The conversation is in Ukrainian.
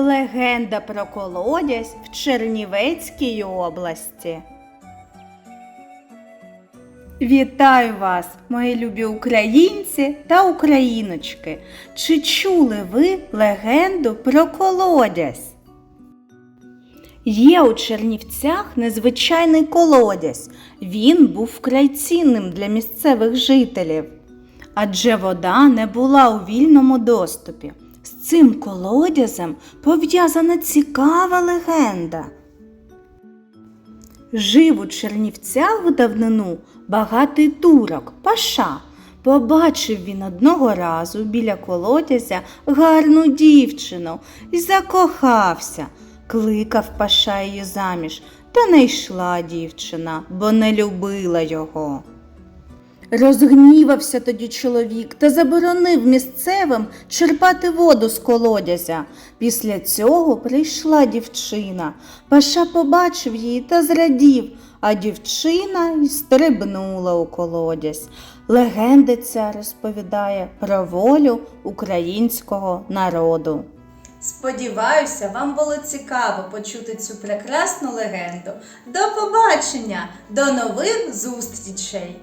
Легенда про колодязь в Чернівецькій області. Вітаю вас, мої любі українці та україночки. Чи чули ви легенду про колодязь? Є у Чернівцях незвичайний колодязь. Він був вкрай цінним для місцевих жителів, адже вода не була у вільному доступі. З цим колодязем пов'язана цікава легенда. Жив у Чернівцях в давнину багатий турок, паша. Побачив він одного разу біля колодязя гарну дівчину і закохався. Кликав паша її заміж, та не йшла дівчина, бо не любила його. Розгнівався тоді чоловік та заборонив місцевим черпати воду з колодязя. Після цього прийшла дівчина. Паша побачив її та зрадів, а дівчина й стрибнула у колодязь. Легенда ця розповідає про волю українського народу. Сподіваюся, вам було цікаво почути цю прекрасну легенду. До побачення, до нових зустрічей!